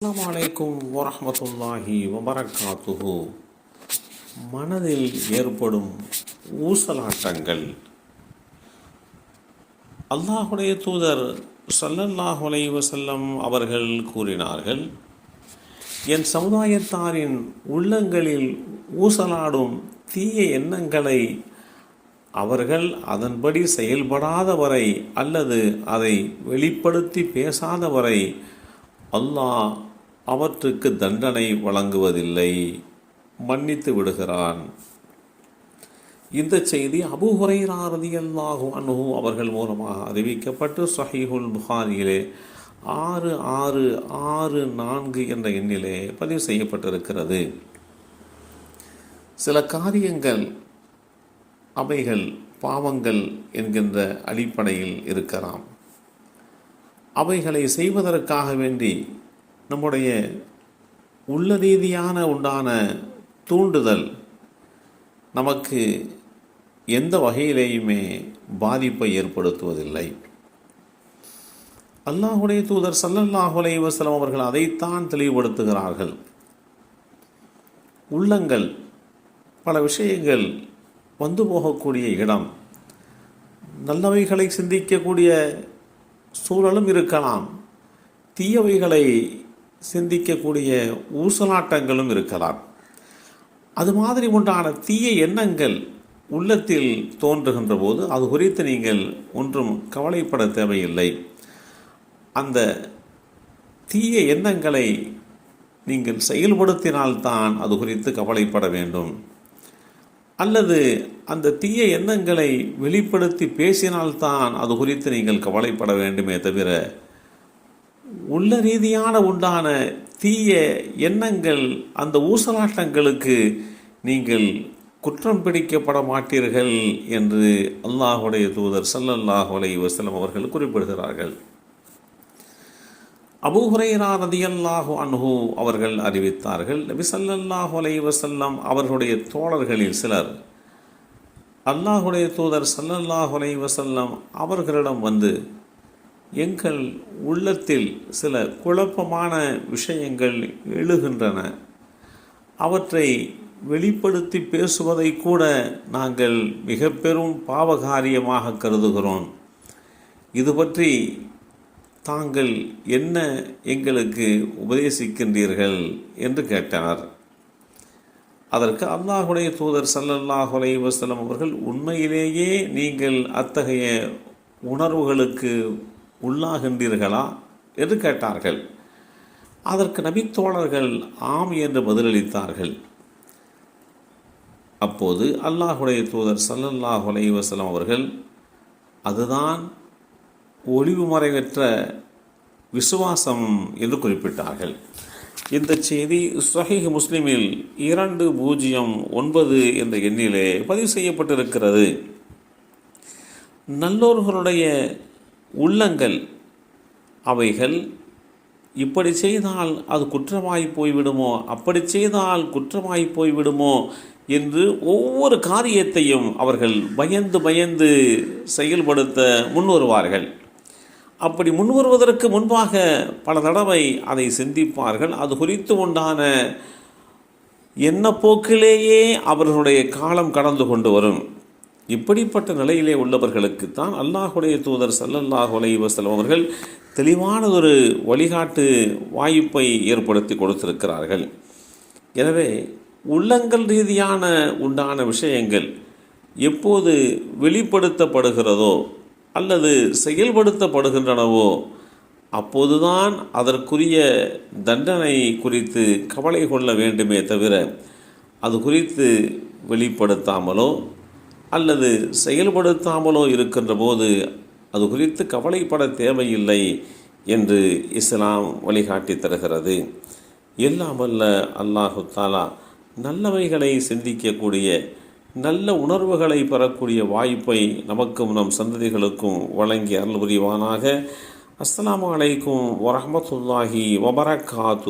அஸ்ஸலாமு வலைக்கும் வரமத்துல்லாஹி வபரகாத்துஹு. மனதில் ஏற்படும் ஊசலாட்டங்கள். அல்லாஹுடைய தூதர் சல்லல்லாஹ் அலைஹி அவர்கள் கூறினார்கள் என் சமுதாயத்தாரின் உள்ளங்களில் ஊசலாடும் தீய எண்ணங்களை அவர்கள் அதன்படி செயல்படாதவரை அல்லது அதை வெளிப்படுத்தி பேசாதவரை அல்லாஹ் அவற்றுக்கு தண்டனை வழங்குவதில்லை. மன்னித்து விடுகிறான். இந்த செய்தி அபு ஹுரைரா ரதியல்லாஹு அனுஹு அவர்கள் மூலமாக அறிவிக்கப்பட்டு சஹீஹுல் புகாரியிலே ஆறு ஆறு ஆறு நான்கு என்ற எண்ணிலே பதிவு செய்யப்பட்டிருக்கிறது. சில காரியங்கள் அவைகள் பாவங்கள் என்கின்ற அடிப்படையில் இருக்கலாம். அவைகளை செய்வதற்காக வேண்டி நம்முடைய உள்ள ரீதியான உண்டான தூண்டுதல் நமக்கு எந்த வகையிலேயுமே பாதிப்பை ஏற்படுத்துவதில்லை. அல்லாஹுடைய தூதர் சல்லல்லாஹுலே வசலம் அவர்கள் அதைத்தான் தெளிவுபடுத்துகிறார்கள். உள்ளங்கள் பல விஷயங்கள் வந்து போகக்கூடிய இடம் நல்லவைகளை சிந்திக்கக்கூடிய சூழலும் இருக்கலாம் தீயவைகளை சிந்திக்கக்கூடிய ஊசலாட்டங்களும் இருக்கலாம். அது மாதிரி உண்டான தீய எண்ணங்கள் உள்ளத்தில் தோன்றுகின்ற போது அது குறித்து நீங்கள் ஒன்றும் கவலைப்பட தேவையில்லை. அந்த தீய எண்ணங்களை நீங்கள் செயல்படுத்தினால்தான் அது குறித்து கவலைப்பட வேண்டும். அல்லது அந்த தீய எண்ணங்களை வெளிப்படுத்தி பேசினால்தான் அது குறித்து நீங்கள் கவலைப்பட வேண்டுமே தவிர உள்ள ரீதியான உண்டான தீய எண்ணங்கள் அந்த ஊசலாட்டங்களுக்கு நீங்கள் குற்றம் பிடிக்கப்பட மாட்டீர்கள் என்று அல்லாஹுடைய தூதர் சல்லல்லாஹு அலைஹி வஸல்லம் அவர்கள் குறிப்பிடுகிறார்கள். அபூஹுரைரா ரதியல்லாஹு அன்ஹு அவர்கள் அறிவித்தார்கள் நபி சல்லல்லாஹு அலைஹி அவர்களுடைய தோழர்களில் சிலர் அல்லாஹுடைய தூதர் சல்லல்லாஹு அலைஹி வஸல்லம் அவர்களிடம் வந்து எங்கள் உள்ளத்தில் சில குழப்பமான விஷயங்கள் எழுகின்றன. அவற்றை வெளிப்படுத்தி பேசுவதை கூட நாங்கள் மிக பெரும் பாவகாரியமாக கருதுகிறோம். இது பற்றி தாங்கள் என்ன எங்களுக்கு உபதேசிக்கின்றீர்கள் என்று கேட்டனர். அதற்கு அல்லாஹுடைய தூதர் சல்லல்லாஹ் அலைஹி அவர்கள் உண்மையிலேயே நீங்கள் அத்தகைய உணர்வுகளுக்கு உள்ளாகின்றீர்களா? என்று கேட்டார்கள். அதற்கு நபித்தோழர்கள் ஆம் என்று பதிலளித்தார்கள். அப்போது அல்லாஹுடைய தூதர் சல்லல்லாஹ் அலைஹி அவர்கள் அதுதான் ஒளிவு மறைவற்ற விசுவாசம் என்று குறிப்பிட்டார்கள். இந்த செய்தி சஹீஹ் முஸ்லிமில் இரண்டு பூஜ்ஜியம் ஒன்பது என்ற எண்ணிலே பதிவு செய்யப்பட்டிருக்கிறது. நல்லோர்களுடைய உள்ளங்கள் அவைகள் இப்படி செய்தால் அது குற்றமாய் போய்விடுமோ? அப்படி செய்தால் குற்றமாய் போய்விடுமோ? என்று ஒவ்வொரு காரியத்தையும் அவர்கள் பயந்து பயந்து செயல்படுத்த முன்வருவார்கள். அப்படி முன்வருவதற்கு முன்பாக பல தடவை அதை சிந்திப்பார்கள். அது குறித்து உண்டான எண்ணப்போக்கிலேயே போக்கிலேயே அவர்களுடைய காலம் கடந்து கொண்டு வரும். இப்படிப்பட்ட நிலையிலே உள்ளவர்களுக்குத்தான் அல்லாஹுடைய தூதர் சல்லல்லாஹு அலைஹி வஸல்லம் அவர்கள் தெளிவானதொரு வழிகாட்டு வாய்ப்பை ஏற்படுத்தி கொடுத்திருக்கிறார்கள். எனவே உள்ளங்கள் ரீதியான உண்டான விஷயங்கள் எப்போது வெளிப்படுத்தப்படுகிறதோ அல்லது செயல்படுத்தப்படுகின்றனவோ அப்போதுதான் அதற்குரிய தண்டனை குறித்து கவலை கொள்ள வேண்டுமே தவிர அது குறித்து வெளிப்படுத்தாமலோ அல்லது செயல்படுத்தாமலோ இருக்கின்ற போது அது குறித்து கவலைப்பட தேவையில்லை என்று இஸ்லாம் வழிகாட்டி தருகிறது. எல்லாமல்ல அல்லாஹு தாலா நல்லவைகளை சிந்திக்கக்கூடிய நல்ல உணர்வுகளை பெறக்கூடிய வாய்ப்பை நமக்கும் நம் சந்ததிகளுக்கும் வழங்கி அருள் புரிவானாக. அஸ்லாம் அலைக்கும் வரமத்துல்லாஹி வபரகாத்து.